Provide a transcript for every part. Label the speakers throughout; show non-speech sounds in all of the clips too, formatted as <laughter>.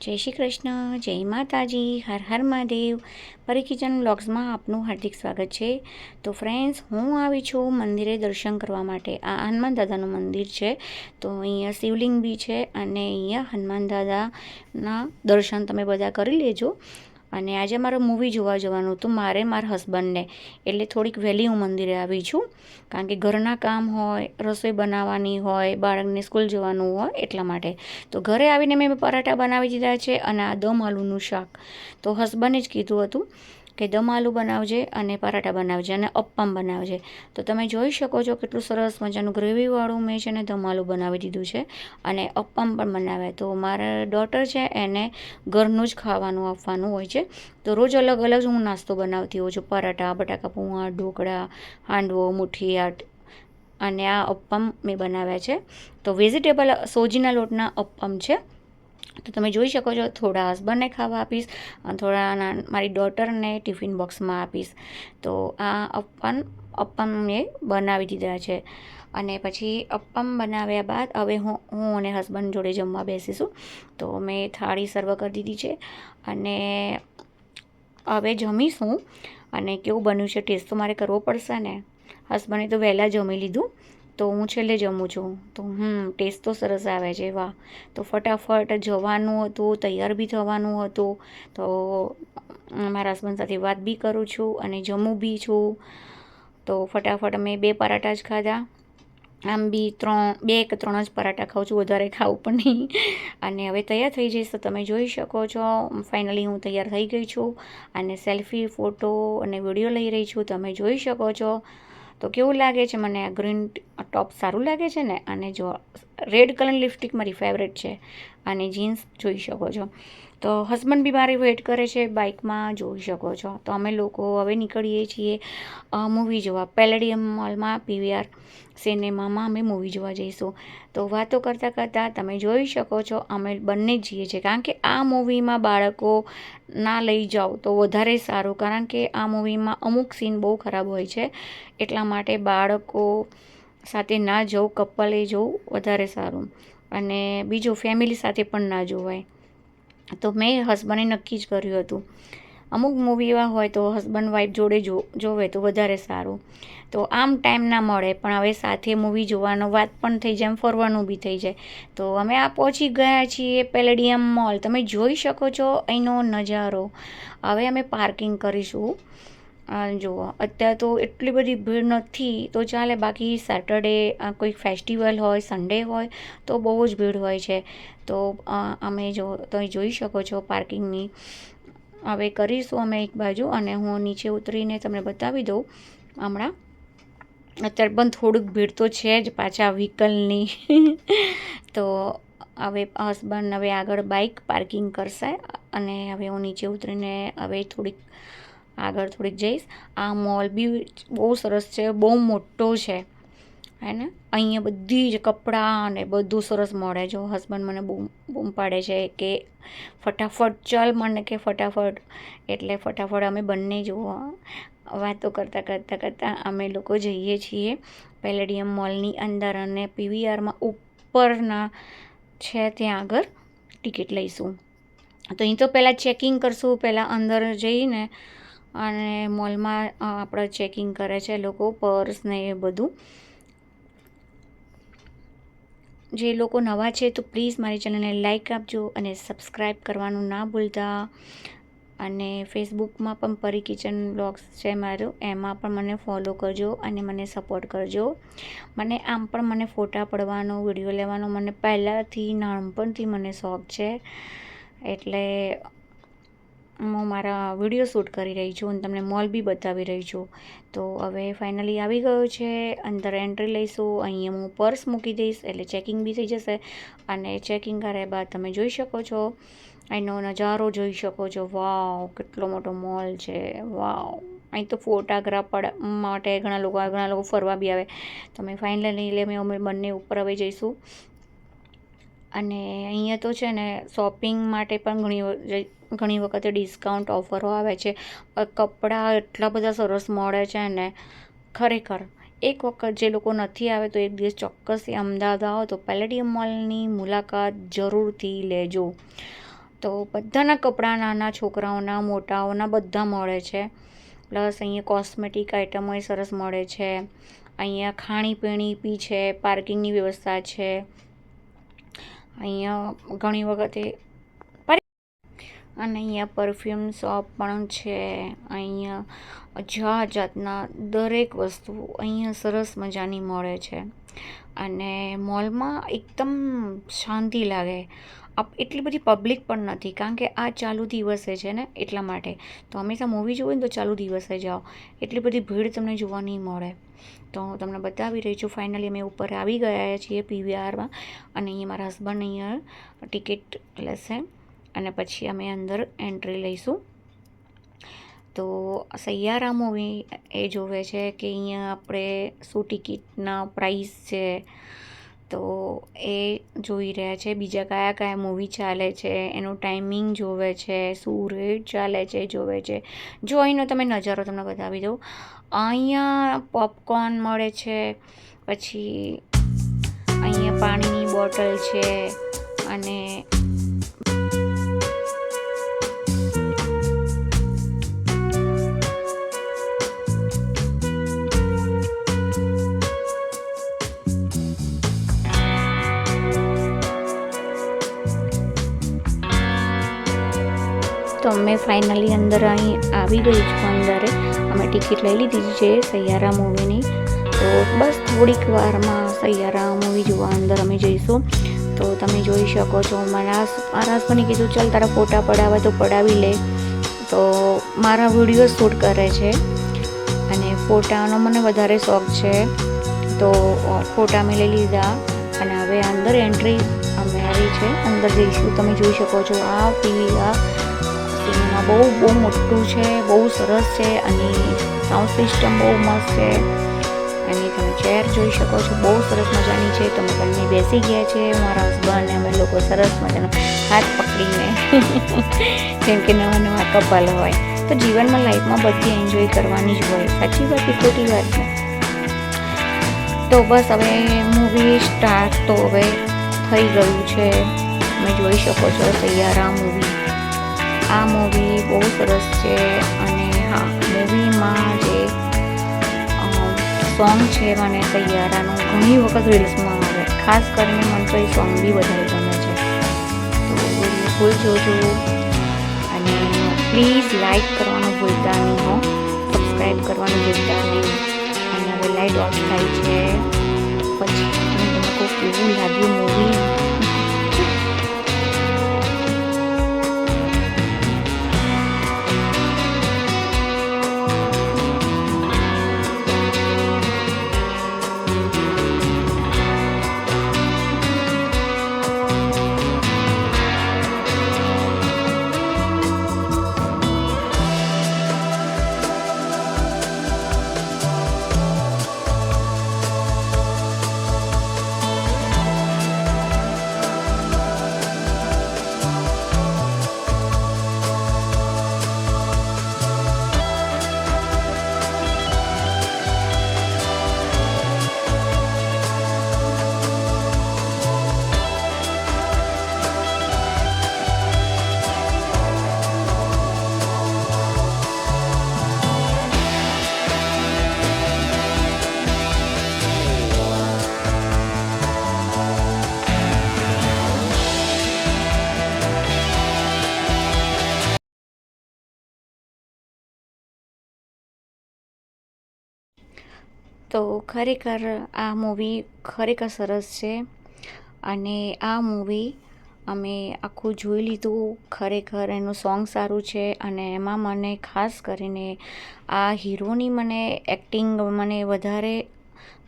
Speaker 1: જય શ્રી કૃષ્ણ, જય માતાજી, હર હર મહાદેવ. પરી બ્લોગ્સમાં આપનું હાર્દિક સ્વાગત છે. તો ફ્રેન્ડ્સ હું આવી છું મંદિરે દર્શન કરવા માટે. આ હનુમાન દાદાનું મંદિર છે. તો અહીંયા શિવલિંગ બી છે અને અહીંયા હનુમાન દાદાના દર્શન તમે બધા કરી લેજો. અને આજે મારે મૂવી જોવા જવાનું હતું, મારે મારા હસબન્ડને એટલે થોડીક વહેલી હું મંદિરે આવી છું, કારણ કે ઘરના કામ હોય, રસોઈ બનાવવાની હોય, બાળકને સ્કૂલ જવાનું હોય એટલા માટે. તો ઘરે આવીને મેં પરાઠા બનાવી દીધા છે અને આ દમ આલુનું શાક. તો હસબન્ડે જ કીધું હતું કે દમ આલુ બનાવજે અને પરાઠા બનાવજે અને અપ્પમ બનાવજે. તો તમે જોઈ શકો છો કેટલું સરસ મજાનું ગ્રેવીવાળું મેં છે ને દમ આલુ બનાવી દીધું છે અને અપ્પમ પણ બનાવ્યા. તો મારા ડોટર છે એને ઘરનું જ ખાવાનું આપવાનું હોય છે. તો રોજ અલગ અલગ હું નાસ્તો બનાવતી હોઉં છું. પરાઠા, બટાકા પૌવા ઢોકળા, હાંડવો મુઠિયાટ અને આ અપ્પમ મેં બનાવ્યા છે. તો વેજીટેબલ સોજીના લોટના અપ્પમ છે. તો તમે જોઈ શકો છો, થોડા હસબન્ડને ખાવા આપીશ અને થોડા મારી ડોટરને ટિફિન બોક્સમાં આપીશ. તો આ અપ્પમ અપ્પમ મેં બનાવી દીધા છે. અને પછી અપ્પમ બનાવ્યા બાદ હવે હું હું અને હસબન્ડ જોડે જમવા બેસીશું. તો મેં થાળી સર્વ કરી દીધી છે. અને હવે જમીશું. અને કેવું બન્યું છે, ટેસ્ટ તો મારે કરવો પડશે ને? હસબન્ડે તો વહેલા જમી લીધું. તો હું છેલ્લે જમું છું. તો હમ, ટેસ્ટ તો સરસ આવે છે, વાહ. તો ફટાફટ જવાનું હતું, તૈયાર બી થવાનું હતું. તો મારા હસબન્ડ સાથે વાત બી કરું છું અને જમું બી છું. તો ફટાફટ મેં બે પરાઠા જ ખાધા. આમ બી ત્રણ, બે કે ત્રણ જ પરાઠા ખાઉં છું, વધારે ખાવું પણ નહીં. અને હવે તૈયાર થઈ જઈશ, તો તમે જોઈ શકો છો. ફાઇનલી હું તૈયાર થઈ ગઈ છું. અને સેલ્ફી ફોટો અને વીડિયો લઈ રહી છું, તમે જોઈ શકો છો. તો કેવું લાગે છે? મને આ ગ્રીન ટોપ સારું લાગે છે ને? અને જો રેડ કલરની લિપસ્ટિક મારી ફેવરેટ છે. અને જીન્સ જોઈ શકો છો. તો હસબન્ડ બી મારી વેઇટ કરે છે બાઇકમાં જોઈ શકો છો. તો અમે લોકો હવે નીકળીએ છીએ મૂવી જોવા. પેલેડિયમ મોલમાં પીવીઆર સિનેમામાં અમે મૂવી જોવા જઈશું. તો વાતો કરતાં કરતાં તમે જોઈ શકો છો, અમે બંને જઈએ છીએ કારણ કે આ મૂવીમાં બાળકો ના લઈ જાઓ તો વધારે સારું. કારણ કે આ મૂવીમાં અમુક સીન બહુ ખરાબ હોય છે. એટલા માટે બાળકો સાથે ના જવું કપલે જવું વધારે સારું. અને બીજું ફેમિલી સાથે પણ ના જોવાય. તો મેં હસબન્ડે નક્કી જ કર્યું હતું. અમુક મૂવી એવા હોય તો હસબન્ડ વાઈફ જોડે જો, જોવે તો વધારે સારું. તો આમ ટાઈમ ના મળે, પણ હવે સાથે મૂવી જોવાનો વાત પણ થઈ જાય ફરવાનું બી થઈ જાય. તો અમે આ પહોંચી ગયા છીએ પેલેડિયમ મોલ તમે જોઈ શકો છો અહીંનો નજારો. હવે અમે પાર્કિંગ કરીશું. જુઓ, અત્યારે તો એટલી બધી ભીડ નથી, તો ચાલે બાકી સેટરડે કોઈ ફેસ્ટિવલ હોય સન્ડે હોય, તો બહુ જ ભીડ હોય છે. તો અમે જો, તમે જોઈ શકો છો પાર્કિંગની હવે કરીશું અમે એક બાજુ અને હું નીચે ઉતરીને તમને બતાવી દઉં. હમણાં અત્યારે પણ થોડુંક ભીડ તો છે જ પાછા વ્હીકલની <laughs> તો હવે હસબન્ડ હવે આગળ બાઇક પાર્કિંગ કરશે અને હવે હું નીચે ઉતરીને હવે થોડીક આગળ થોડીક જઈશ. આ મોલ બી બહુ સરસ છે, બહુ મોટો છે. હે ને અહીંયા બધી જ કપડાં અને બધું સરસ મળે જો હસબન્ડ મને બૂમ બૂમ પાડે છે કે ફટાફટ ચાલ મને કે ફટાફટ. એટલે ફટાફટ અમે બંને જુઓ વાતો કરતાં કરતાં કરતાં અમે લોકો જઈએ છીએ પેલેડિયમ મોલની અંદર અને પીવીઆરમાં ઉપરના છે ત્યાં આગળ ટિકિટ લઈશું. તો અહીં તો પહેલાં ચેકિંગ કરશું પહેલાં અંદર જઈને અને મોલમાં આપણે ચેકિંગ કરે છે લોકો પર્સ ને એ બધું. જે લોકો નવા છે તો પ્લીઝ મારી ચેનલને લાઇક આપજો અને સબસ્ક્રાઈબ કરવાનું ના ભૂલતા. અને ફેસબુકમાં પણ પરી કિચન બ્લોગ્સ છે મારું, એમાં પણ મને ફોલો કરજો અને મને સપોર્ટ કરજો. મને આમ પણ મને ફોટા પડવાનો વીડિયો લેવાનો મને પહેલાંથી, નાનપણથી મને શોખ છે. એટલે હું મારા વીડિયો શૂટ કરી રહી છું અને તમને મોલ બી બતાવી રહી છું. તો હવે ફાઇનલી આવી ગયો છે, અંદર એન્ટ્રી લઈશું, અહીંયા હું પર્સ મૂકી દઈશ, એટલે ચેકિંગ બી થઈ જશે. અને ચેકિંગ કર્યા બાદ તમે જોઈ શકો છો અહીંનો નજારો જોઈ શકો છો. વાવ કેટલો મોટો મોલ છે. વાવ અહીં તો ફોટાગ્રાફ માટે ઘણા લોકો ઘણા લોકો ફરવા બી આવે. તમે ફાઇનલી એટલે અમે અમે બંને ઉપર હવે જઈશું. અને અહીંયા તો છે ને શોપિંગ માટે પણ ઘણી ઘણી વખતે ડિસ્કાઉન્ટ ઓફરો આવે છે. કપડાં એટલા બધા સરસ મળે છે ને, ખરેખર. એક વખત જે લોકો નથી આવે તો એક દિવસ ચોક્કસથી અમદાવાદ આવો તો પેલેડિયમ મોલની મુલાકાત જરૂરથી લેજો. તો બધાના કપડાં નાના છોકરાઓના, મોટાઓના બધા મળે છે. પ્લસ અહીંયા કોસ્મેટિક આઇટમો સરસ મળે છે. અહીંયા ખાણીપીણી બી છે પાર્કિંગની વ્યવસ્થા છે. અહીંયા ઘણી વખતે અને અહીંયા પરફ્યુમ શોપ પણ છે. અહીંયા જાત જાતના દરેક વસ્તુ અહીંયા સરસ મજાની મળે છે. અને મોલમાં એકદમ શાંતિ લાગે. આપ એટલી બધી પબ્લિક પણ નથી, કારણ કે આ ચાલુ દિવસે છે ને એટલા માટે. તો હંમેશા મૂવી જોવે ને તો ચાલુ દિવસે જાઓ. એટલી બધી ભીડ તમને જોવા નહીં મળે. તો હું તમને બતાવી રહી છું ફાઇનલી અમે ઉપર આવી ગયા છીએ પીવીઆરમાં અને અહીંયા મારા હસબન્ડ અહીંયા ટિકિટ લેશે. અને પછી અમે અંદર એન્ટ્રી લઈશું. તો સૈયારા મૂવી એ જોવે છે કે અહીંયા આપણે શું ટિકિટના પ્રાઇસ છે, તો એ જોઈ રહ્યા છે. બીજા કયા કયા મૂવી ચાલે છે, એનું ટાઈમિંગ જોવે છે, શું રેટ ચાલે છે જોવે છે. જો અહીંનો તમે નજારો તમને બતાવી દઉં. અહીંયા પોપકોર્ન મળે છે, પછી અહીંયા પાણીની બોટલ છે અને અમે ફાઇનલી અંદર અહીં આવી ગઈ છું અંદર. અમે ટિકિટ લઈ લીધી છે સૈયારા મૂવીની તો બસ થોડીક વારમાં સૈયારા મૂવી જોવા અંદર અમે જઈશું. તો તમે જોઈ શકો છો, મારા મારા હસબન્ડે કીધું, ચાલ તારા ફોટા પડાવે તો પડાવી લે. તો મારા વીડિયો શૂટ કરે છે અને ફોટાનો મને વધારે શોખ છે. તો ફોટા મેં લઈ લીધા અને હવે અંદર એન્ટ્રી અમે આવી છે. અંદર જઈશું. તમે જોઈ શકો છો આ પીવી આ સિનેમા બહુ બહુ મોટું છે, બહુ સરસ છે અને સાઉન્ડ સિસ્ટમ બહુ મસ્ત છે. અને તમે ચેર જોઈ શકો છો, બહુ સરસ મજાની છે. તમે બંને બેસી ગયા છે, મારા હસબન્ડ અમે લોકો સરસ મજાનો હાથ પકડીને. <laughs> જેમ કે નવા નવા કપલ હોય. તો જીવનમાં લાઈફમાં બધી એન્જોય કરવાની જ હોય. સાચી વાત કે ખોટી વાત છે? તો બસ હવે મૂવી સ્ટાર્ટ તો હવે થઈ ગયું છે. તમે જોઈ શકો છો સૈયારા મૂવી આ મૂવી બહુ સરસ છે અને હા મૂવીમાં જે સોંગ છે મને સૈયારાનું ઘણી વખત રીલ્સમાં આવે. ખાસ કરીને મને તો એ સોંગ બી વધારે ગમે છે. તો ફૂલ જોજો અને પ્લીઝ લાઈક કરવાનું ભૂલતા નહીં હો. સબસ્ક્રાઈબ કરવાનું ભૂલતા નહીં. અને હવે લાઈટ ઓફ થાય છે. પછી તમને કહું કેવું લાગ્યું મૂવી તો ખરેખર આ મૂવી ખરેખર સરસ છે અને આ મૂવી અમે આખું જોઈ લીધું. ખરેખર એનું સોંગ સારું છે અને એમાં મને ખાસ કરીને આ હીરોની મને એક્ટિંગ મને વધારે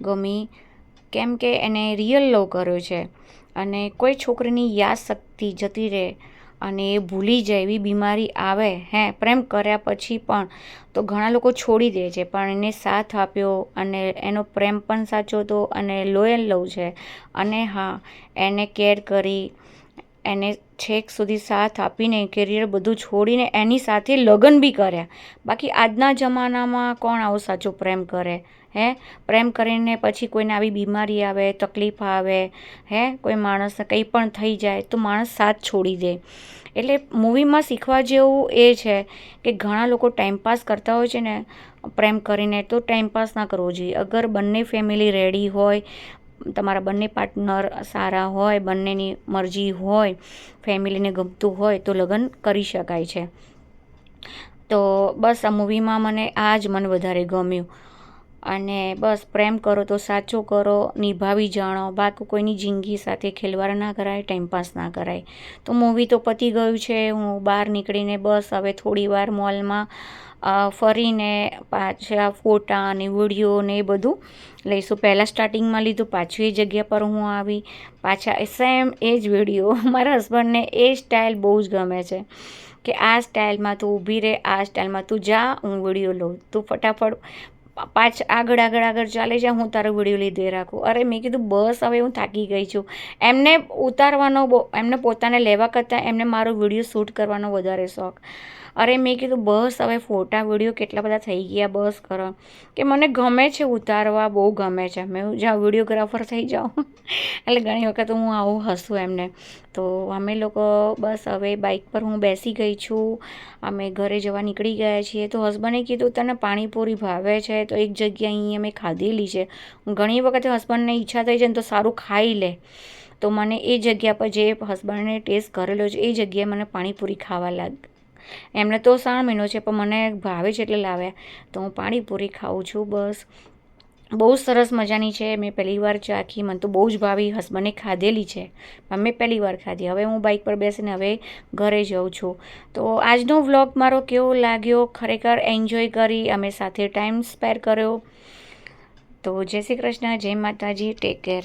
Speaker 1: ગમી. કેમ કે એને રિયલ લવ કર્યો છે અને કોઈ છોકરીની યાદ શક્તિ જતી રહે અને એ ભૂલી જાય એવી બીમારી આવે, હે, પ્રેમ કર્યા પછી પણ, તો ઘણા લોકો છોડી દે છે. પણ એને સાથ આપ્યો અને એનો પ્રેમ પણ સાચો હતો અને લોયલ લવ છે. અને હા, એને કેર કરી, એને છેક સુધી સાથ આપીને કેરિયર બધું છોડીને એની સાથે લગ્ન બી કર્યા. બાકી આજના જમાનામાં કોણ આવો સાચો પ્રેમ કરે? હે? પ્રેમ કરીને પછી કોઈને આવી બીમારી આવે, તકલીફ આવે, હે? કોઈ માણસને કંઈ પણ થઈ જાય તો માણસ સાથ છોડી દે. એટલે મૂવીમાં શીખવા જેવું એ છે કે ઘણા લોકો ટાઈમપાસ કરતા હોય છે ને, પ્રેમ કરીને તો ટાઈમપાસ ના કરવો જોઈએ. અગર બંને ફેમિલી રેડી હોય, તમારા બંને પાર્ટનર સારા હોય, બંનેની મરજી હોય ફેમિલીને ગમતું હોય તો લગ્ન કરી શકાય છે. તો બસ આ મૂવીમાં મને આ જ મને વધારે ગમ્યું. અને બસ પ્રેમ કરો તો સાચો કરો, નિભાવી જાણો. બાકી કોઈની જિંદગી સાથે ખેલવાડ ના કરાય ટાઈમપાસ ના કરાય. તો મૂવી તો પતી ગયું છે. હું બહાર નીકળીને બસ હવે થોડી વાર મોલમાં ફરીને પાછા ફોટા અને વીડિયો ને એ બધું લઈશું. પહેલાં સ્ટાર્ટિંગમાં લીધું, પાછું એ જગ્યા પર હું આવી. પાછા સેમ એ જ વીડિયો <laughs> મારા હસબન્ડને એ સ્ટાઇલ બહુ જ ગમે છે કે આ સ્ટાઇલમાં તું ઊભી રહે આ સ્ટાઇલમાં તું જા, હું વીડિયો લઉં. તું ફટાફટ પાછ આગળ આગળ આગળ ચાલે છે, હું તારો વીડિયો લીધે રાખું. અરે, મેં કીધું, બસ, હવે હું થાકી ગઈ છું. એમને ઉતારવાનો એમને પોતાને લેવા કરતાં એમને મારો વીડિયો શૂટ કરવાનો વધારે શોખ. અરે મેં કીધું, બસ, હવે ફોટા, વીડિયો કેટલા બધા થઈ ગયા, બસ કરો. કે મને ગમે છે ઉતારવા, બહુ ગમે છે. મેં જાઉં વિડીયોગ્રાફર થઈ જાઉં <laughs> એટલે ઘણી વખત હું આવું હસું એમને. તો અમે લોકો, બસ, હવે બાઇક પર હું બેસી ગઈ છું. અમે ઘરે જવા નીકળી ગયા છીએ. તો હસબન્ડે કીધું, તને પાણીપુરી ભાવે છે, તો એક જગ્યા અહીં અમે ખાધેલી છે. ઘણી વખતે હસબન્ડને ઈચ્છા થઈ જાય ને તો સારું ખાઈ લે. તો મને એ જગ્યા પર જે હસબન્ડને ટેસ્ટ કરેલો છે, એ જગ્યાએ મને પાણીપુરી ખાવા લાગ એમને તો શ્રાવણ મહિનો છે, પણ મને ભાવે છે એટલે લાવ્યા તો હું પાણીપુરી ખાઉં છું, બસ. બહુ સરસ મજાની છે, મેં પહેલી વાર ચાખી, મને તો બહુ જ ભાવી, હસબન્ડે ખાધેલી છે, પણ મેં પહેલી વાર ખાધી. હવે હું બાઇક પર બેસીને હવે ઘરે જઉં છું. તો આજનો વ્લોગ મારો કેવો લાગ્યો? ખરેખર એન્જોય કરી, અમે સાથે ટાઈમ સ્પેર કર્યો. તો જય શ્રી કૃષ્ણ, જય માતાજી, ટેક કેર.